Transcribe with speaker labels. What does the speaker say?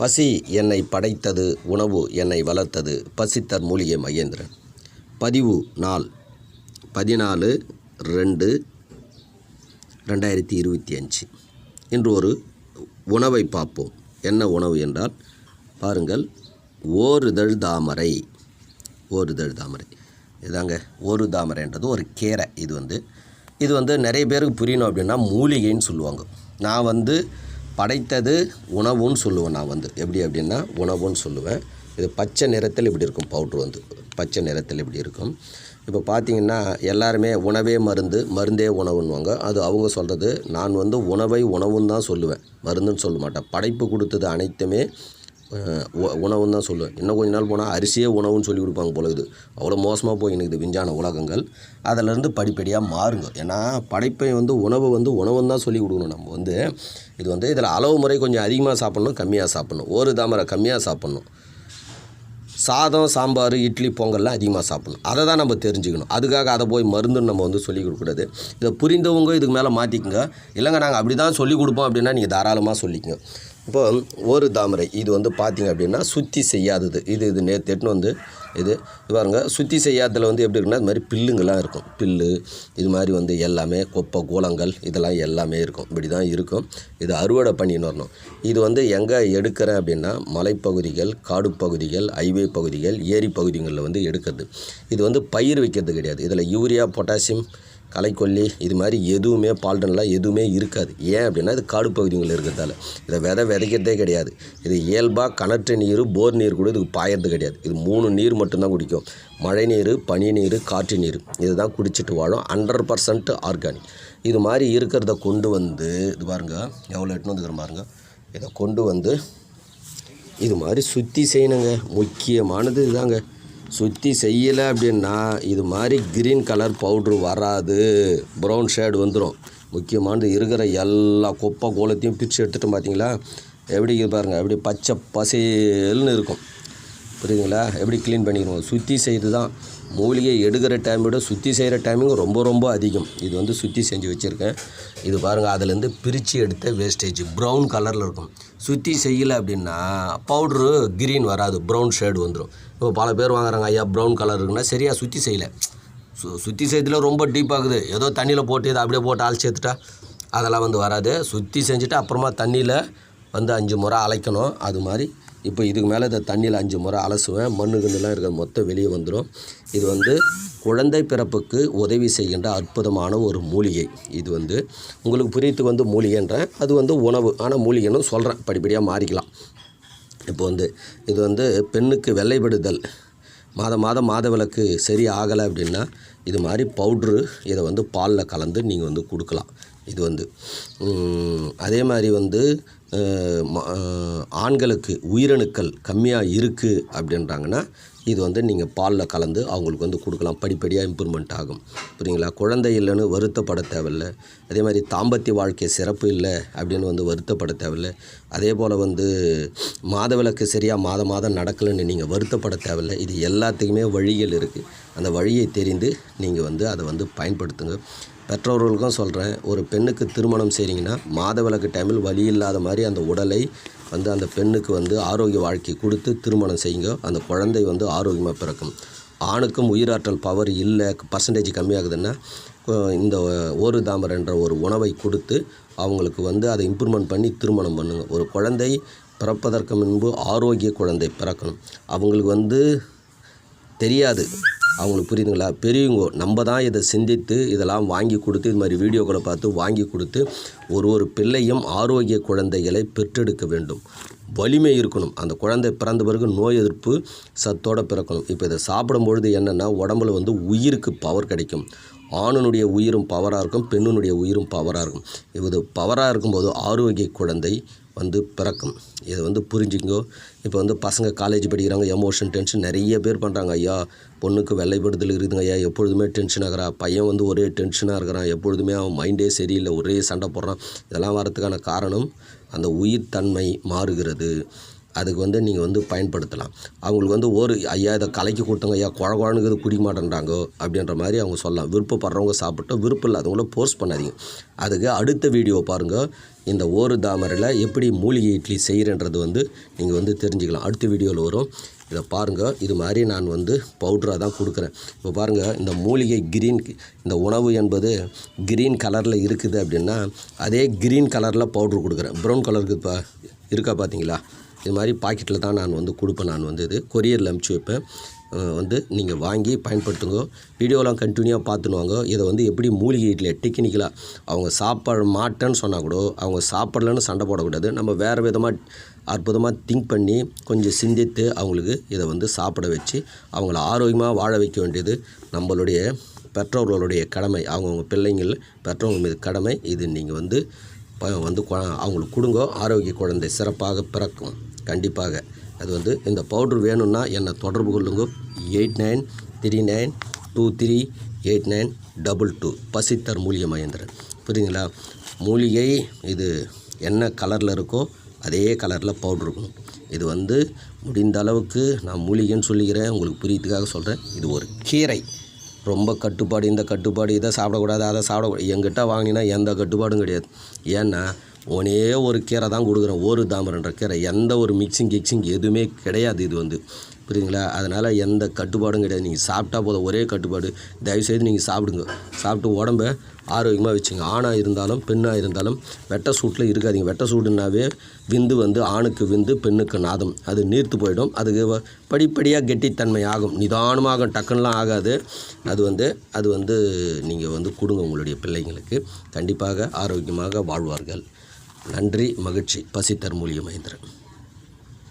Speaker 1: பசி என்னை படைத்தது உணவு என்னை வளர்த்தது பசித்தர் மூலிகை மகேந்திரன். பதிவு நாள் பதினாலு ரெண்டு ரெண்டாயிரத்தி இருபத்தி அஞ்சு. இன்று ஒரு உணவை பார்ப்போம். என்ன உணவு என்றால் பாருங்கள் ஓருதழ் தாமரை. ஓருதழ் தாமரை. இதாங்க ஒரு தாமரைன்றது ஒரு கீரை இது வந்து. இது வந்து நிறைய பேருக்கு புரியணும் அப்படின்னா மூலிகைன்னு சொல்லுவாங்க. நான் வந்து படைத்தது உணவுன்னு சொல்லுவேன் நான் வந்து. எப்படி அப்படின்னா உணவுன்னு சொல்லுவேன். இது பச்சை நிறத்தில் இப்படி இருக்கும் பவுட்ரு வந்து. பச்சை நிறத்தில் இப்படி இருக்கும். இப்போ பார்த்தீங்கன்னா எல்லாருமே உணவே மருந்து மருந்தே உணவுன்னுவாங்க. அது அவங்க சொல்கிறது நான் வந்து உணவை உணவுன்னு தான் சொல்லுவேன். மருந்துன்னு சொல்ல மாட்டேன். படைப்பு கொடுத்தது அனைத்துமே உணவுன்னு தான் சொல்லுவேன். இன்னும் கொஞ்ச நாள் போனால் அரிசியே உணவுன்னு சொல்லி கொடுப்பாங்க போல இது அவ்வளோ மோசமாக போய் எனக்கு விஞ்ஞான உலகங்கள். அதிலேருந்து படிப்படியாக மாறுங்க. ஏன்னா படைப்பை வந்து உணவு வந்து உணவுன்னு தான் சொல்லி கொடுக்கணும் நம்ம வந்து. இது வந்து இதில் அளவு முறை கொஞ்சம் அதிகமாக சாப்பிட்ணும் கம்மியாக சாப்பிட்ணும். ஒரு தாமரை கம்மியாக சாப்பிட்ணும். சாதம் சாம்பார் இட்லி பொங்கல்லாம் அதிகமாக சாப்பிடணும். அதை தான் நம்ம தெரிஞ்சுக்கணும். அதுக்காக அதை போய் மருந்துன்னு நம்ம வந்து சொல்லிக் கொடுக்கக்கூடாது. இதை புரிந்தவங்க இதுக்கு மேலே மாற்றிக்கோங்க இல்லைங்க நாங்கள் அப்படி தான் சொல்லிக் கொடுப்போம் அப்படின்னா நீங்கள் தாராளமாக சொல்லிக்கோங்க. இப்போ ஒரு தாமரை இது வந்து பார்த்திங்க அப்படின்னா சுத்தி செய்யாதது. இது இது நேற்று எட்டுன்னு வந்து இது இது பாருங்க. சுத்தி செய்யாததில் வந்து எப்படி இருக்குன்னா இது மாதிரி பில்லுங்கள்லாம் இருக்கும். பில்லு இது மாதிரி வந்து எல்லாமே கொப்பை கோலங்கள் இதெல்லாம் எல்லாமே இருக்கும். இப்படி தான் இருக்கும். இது அறுவடை பண்ணின்னு வரணும். இது வந்து எங்கே எடுக்கிறேன் அப்படின்னா மலைப்பகுதிகள் காடு பகுதிகள் ஹைவே பகுதிகள் ஏரி பகுதிகளில் வந்து எடுக்கிறது. இது வந்து பயிர் வைக்கிறது கிடையாது. இதில் யூரியா பொட்டாசியம் களைக்கொல்லி இது மாதிரி எதுவுமே பால்டன்லாம் எதுவுமே இருக்காது. ஏன் அப்படின்னா இது காடு பகுதிகளில் இருக்கிறதால. இதை விதை விதைக்கிறதே கிடையாது. இது இயல்பாக கிணற்று நீர் போர் நீர் கூட இதுக்கு பாயறது கிடையாது. இது மூணு நீர் மட்டும்தான் குடிக்கும். மழை நீர் பனி நீர் காற்று நீர். இதுதான் குடிச்சிட்டு வாழும் ஹண்ட்ரட் பர்சன்ட் ஆர்கானிக் இது மாதிரி இருக்கிறத கொண்டு வந்து இது பாருங்க எவ்வளோ எட்டுன்னு வந்துக்கிற பாருங்க. இதை கொண்டு வந்து இது மாதிரி சுற்றி செய்யணுங்க. முக்கியமானது இதுதாங்க. சுற்றி செய்யலை அப்படின்னா இது மாதிரி க்ரீன் கலர் பவுட்ரு வராது. ப்ரௌன் ஷேடு வந்துடும் முக்கியமானது இருக்கிற எல்லா குப்பை கோலத்தையும் பிரித்து எடுத்துகிட்டு பார்த்தீங்களா எப்படி பாருங்கள் எப்படி பச்சை பசேல்னு இருக்கும். புரியுதுங்களா? எப்படி க்ளீன் பண்ணிக்கணும்? சுற்றி செய்து தான் மூலிகை எடுக்கிற டைம் விட சுற்றி செய்கிற டைமிங் ரொம்ப ரொம்ப அதிகம். இது வந்து சுற்றி செஞ்சு வச்சுருக்கேன். இது பாருங்கள் அதுலேருந்து பிரித்து எடுத்த வேஸ்டேஜ் ப்ரௌன் கலரில் இருக்கும். சுற்றி செய்யலை அப்படின்னா பவுட்ரு கிரீன் வராது. ப்ரௌன் ஷேடு வந்துடும் இப்போ பல பேர் வாங்குறாங்க ஐயா ப்ரௌன் கலர் இருக்குன்னா சரியாக சுற்றி செய்யலை. சு சுற்றி செய்யறதுல ரொம்ப டீப்பாகுது ஏதோ தண்ணியில் போட்டு இதை அப்படியே போட்டு அழைச்சி எடுத்துட்டா அதெல்லாம் வந்து வராது. சுற்றி செஞ்சுட்டு அப்புறமா தண்ணியில் வந்து அஞ்சு முறை அலைக்கணும் அது மாதிரி இப்போ இதுக்கு மேலே இதை தண்ணியில் அஞ்சு முறை அலசுவேன். மண்ணு கிண்ணுலாம் இருக்கிற மொத்தம் வெளியே வந்துடும் இது வந்து குழந்தை பிறப்புக்கு உதவி செய்கின்ற அற்புதமான ஒரு மூலிகை. இது வந்து உங்களுக்கு புரியத்துக்கு வந்து மூலிகைன்றேன். அது வந்து உணவு. ஆனால் மூலிகைன்னு சொல்கிறேன் படிப்படியாக மாறிக்கலாம். இப்போ வந்து இது வந்து பெண்ணுக்கு வெள்ளைப்படுதல். மாதம் மாதம் மாதவிலக்கு சரி ஆகலை அப்படின்னா இது மாதிரி பவுட்ரு இதை வந்து பாலில் கலந்து நீங்கள் வந்து கொடுக்கலாம். இது வந்து அதே மாதிரி வந்து ஆண்களுக்கு உயிரணுக்கள் கம்மியாக இருக்குது அப்படின்றாங்கன்னா இது வந்து நீங்கள் பாலில் கலந்து அவங்களுக்கு வந்து கொடுக்கலாம். படிப்படியாக இம்ப்ரூவ்மெண்ட் ஆகும். புரியுங்களா? குழந்தை இல்லைன்னு வருத்தப்பட தேவையில்ல. அதே மாதிரி தாம்பத்திய வாழ்க்கை சிறப்பு இல்லை அப்படின்னு வந்து வருத்தப்பட தேவையில்லை. அதே போல் வந்து மாதவிலக்கு சரியாக மாதம் மாதம் நடக்கலைன்னு நீங்கள் வருத்தப்பட தேவையில்லை. இது எல்லாத்துக்குமே வழிகள் இருக்குது அந்த வழியை தெரிந்து நீங்கள் வந்து அதை வந்து பயன்படுத்துங்க. பெற்றோர்களுக்கும் சொல்கிறேன் ஒரு பெண்ணுக்கு திருமணம் செய்கிறீங்கன்னா மாதவிலக்கு டைமில் வலி இல்லாத மாதிரி அந்த உடலை வந்து அந்த பெண்ணுக்கு வந்து ஆரோக்கிய வாழ்க்கை கொடுத்து திருமணம் செய்யுங்க. அந்த குழந்தை வந்து ஆரோக்கியமாக பிறக்கும். ஆணுக்கும் உயிராற்றல் பவர் இல்லை பர்சன்டேஜ் கம்மியாகுதுன்னா இந்த ஒரு தாமரை என்ற ஒரு உணவை கொடுத்து அவங்களுக்கு வந்து அதை இம்ப்ரூவ்மெண்ட் பண்ணி திருமணம் பண்ணுங்கள் ஒரு குழந்தை பிறப்பதற்கு முன்பு ஆரோக்கிய குழந்தை பிறக்கணும். அவங்களுக்கு வந்து தெரியாது. அவங்களுக்கு புரியுதுங்களா? பெரியவங்க நம்ம தான் இதை சிந்தித்து இதெல்லாம் வாங்கி கொடுத்து இது மாதிரி வீடியோக்களை பார்த்து வாங்கி கொடுத்து ஒரு ஒரு பிள்ளையும் ஆரோக்கிய குழந்தைகளை பெற்றெடுக்க வேண்டும். வலிமை இருக்கணும். அந்த குழந்தை பிறந்த பிறகு நோய் எதிர்ப்பு சத்தோடு பிறக்கணும். இப்போ இதை சாப்பிடும் பொழுது என்னென்னா உடம்புல வந்து உயிருக்கு பவர் கிடைக்கும். ஆணுனுடைய உயிரும் பவராக இருக்கும் பெண்ணுனுடைய உயிரும் பவராக இருக்கும். இது பவராக இருக்கும்போது ஆரோக்கிய குழந்தை வந்து பிறக்கும். இதை வந்து புரிஞ்சுக்கோ. இப்போ வந்து பசங்க காலேஜ் படிக்கிறாங்க எமோஷன் டென்ஷன் நிறைய பேர் பண்ணுறாங்க ஐயா பொண்ணுக்கு வெள்ளைப்படுதல் இருக்குதுங்க ஐயா. எப்பொழுதுமே டென்ஷன் ஆகிறா. பையன் வந்து ஒரே டென்ஷனாக இருக்கிறான். எப்பொழுதுமே அவன் மைண்டே சரியில்லை ஒரே சண்டை போடுறான். இதெல்லாம் வரதுக்கான காரணம் அந்த உயிர் தன்மை மாறுகிறது. அதுக்கு வந்து நீங்கள் வந்து பயன்படுத்தலாம். அவங்களுக்கு வந்து ஒரு ஐயா இதை கலைக்கு கொடுத்தாங்க. ஐயா குழ குழனுக்கு குடிக்க மாட்டேன்றாங்க? அப்படின்ற மாதிரி அவங்க சொல்லலாம். விருப்பப்படுறவங்க சாப்பிட்டோம் விருப்பம் இல்லாதவங்கள போர்ஸ் பண்ணாதீங்க. அதுக்கு அடுத்த வீடியோ பாருங்கள் இந்த ஓரு தாமரையில் எப்படி மூலிகை இட்லி செய்கிறன்றது வந்து நீங்கள் வந்து தெரிஞ்சுக்கலாம். அடுத்த வீடியோவில் வரும். இதை பாருங்கள் இது மாதிரி நான் வந்து பவுட்ராக தான் கொடுக்குறேன். இப்போ பாருங்கள் இந்த மூலிகை கிரீன் இந்த உணவு என்பது கிரீன் கலரில் இருக்குது அப்படின்னா அதே கிரீன் கலரில் பவுட்ரு கொடுக்குறேன். ப்ரௌன் கலருக்கு இப்போ இருக்கா பார்த்தீங்களா இது மாதிரி பாக்கெட்டில் தான் நான் வந்து கொடுப்பேன். நான் வந்து இது கொரியரில் அமுச்சு வைப்பேன். வந்து நீங்கள் வாங்கி பயன்படுத்துங்க. வீடியோலாம் கண்டினியூவாக பார்த்துன்னு வாங்க. இதை வந்து எப்படி மூலிகை இட்லி டெக்னிக்கலாக அவங்க சாப்பாடு மாட்டேன்னு சொன்னால் கூட அவங்க சாப்பிடலன்னு சண்டை போடக்கூடாது. நம்ம வேறு விதமாக அற்புதமாக திங்க் பண்ணி கொஞ்சம் சிந்தித்து அவங்களுக்கு இதை வந்து சாப்பிட வச்சு அவங்கள ஆரோக்கியமாக வாழ வைக்க வேண்டியது நம்மளுடைய பெற்றோர்களுடைய கடமை. அவங்கவுங்க பிள்ளைங்கள் பெற்றவங்க மீது கடமை. இது நீங்கள் வந்து ப- வந்து கொ- அவங்களுக்கு கொடுங்க. ஆரோக்கிய குழந்தை சிறப்பாக பிறக்கும். கண்டிப்பாக. அது வந்து இந்த பவுட்ரு வேணும்னா என்னை தொடர்பு கொள்ளுங்க. Eight nine three nine two three eight nine double two. பசித்தர் மூலிகை மகேந்திரன். புரியுதுங்களா? மூலிகை இது என்ன கலரில் இருக்கோ அதே கலரில் பவுட்ரு இருக்கணும் இது வந்து முடிந்த அளவுக்கு நான் மூலிகைன்னு சொல்லிக்கிறேன். உங்களுக்கு புரியத்துக்காக சொல்கிறேன் இது ஒரு கீரை. ரொம்ப கட்டுப்பாடு. இந்த கட்டுப்பாடு இதை சாப்பிடக்கூடாது அதை சாப்பிடக்கூடாது. எங்கிட்ட வாங்கினா எந்த கட்டுப்பாடும் கிடையாது. ஏன்னா ஒரே ஒரு கீரை தான் கொடுக்குறேன். ஒரு தாமரன்ற கீரை. எந்த ஒரு மிக்சிங் கிக்சிங் எதுவுமே கிடையாது இது வந்து. புரியுதுங்களா? அதனால் எந்த கட்டுப்பாடும் கிடையாது. நீங்கள் சாப்பிட்டா போதும். ஒரே கட்டுப்பாடு. தயவுசெய்து நீங்கள் சாப்பிடுங்க. சாப்பிட்டு உடம்ப ஆரோக்கியமாக வச்சுங்க. ஆணாக இருந்தாலும் பெண்ணாக இருந்தாலும் வெட்ட சூட்டில் இருக்காதீங்க. வெட்ட சூடுனாவே விந்து வந்து ஆணுக்கு விந்து பெண்ணுக்கு நாதம். அது நீர்த்து போயிடும். அதுக்கு படிப்படியாக கெட்டித்தன்மை ஆகும். நிதானமாக டக்குன்னெலாம் ஆகாது. அது வந்து அது வந்து நீங்கள் வந்து கொடுங்க உங்களுடைய பிள்ளைங்களுக்கு. கண்டிப்பாக ஆரோக்கியமாக வாழ்வார்கள். நன்றி மகிழ்ச்சி. பசித்தர் மூலிகை மகேந்திரன்.